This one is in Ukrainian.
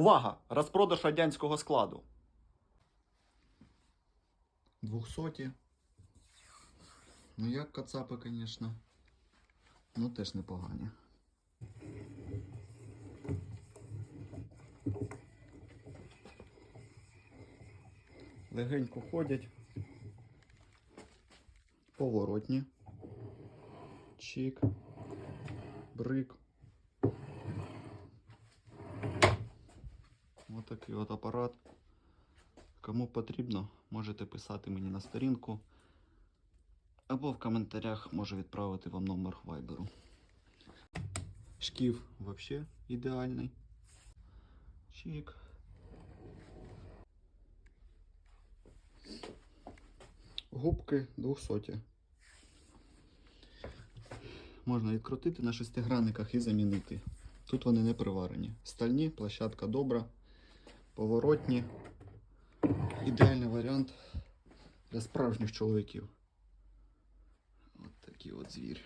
Увага! Розпродаж радянського складу. Двохсоті. Ну як кацапи, звісно. Ну теж непогані. Легенько ходять. Поворотні. Чик. Брик. Такий от апарат. Кому потрібно, можете писати мені на сторінку. Або в коментарях можу відправити вам номер вайберу. Шкіф взагалі ідеальний. Чик. Губки 200. Можна відкрутити на шестигранниках і замінити. Тут вони не приварені. Стальні, площадка добра, поворотні. Ідеальний варіант для справжніх чоловіків. От такий от звір.